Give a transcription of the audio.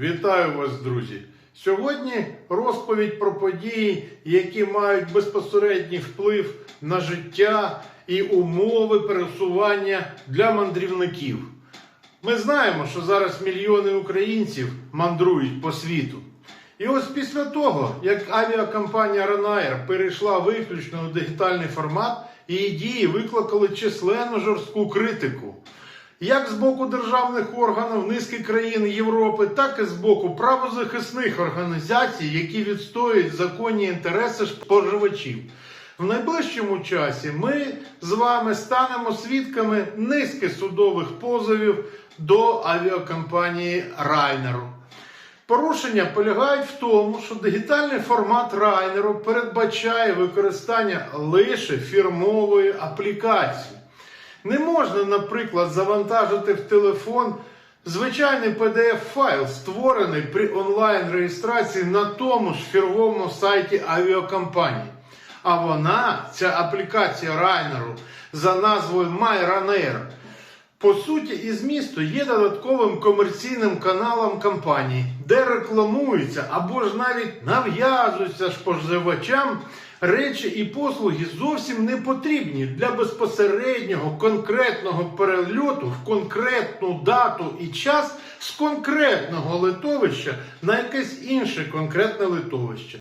Вітаю вас, друзі! Сьогодні розповідь про події, які мають безпосередній вплив на життя і умови пересування для мандрівників. Ми знаємо, що зараз мільйони українців мандрують по світу. І ось після того, як авіакомпанія Ryanair перейшла виключно у дигітальний формат, її дії викликали численну жорстку критику. Як з боку державних органів низки країн Європи, так і з боку правозахисних організацій, які відстоюють законні інтереси споживачів. В найближчому часі ми з вами станемо свідками низки судових позовів до авіакомпанії Райнеру. Порушення полягають в тому, що дигітальний формат райнеру передбачає використання лише фірмової аплікації. Не можна, наприклад, завантажити в телефон звичайний PDF-файл, створений при онлайн-реєстрації на тому ж фірмовому сайті авіакомпанії. А вона, ця аплікація райнеру за назвою MyRunner, по суті і змісту є додатковим комерційним каналом компанії, де рекламуються або ж навіть нав'язуються споживачам речі і послуги зовсім не потрібні для безпосереднього конкретного перельоту в конкретну дату і час з конкретного литовища на якесь інше конкретне литовище.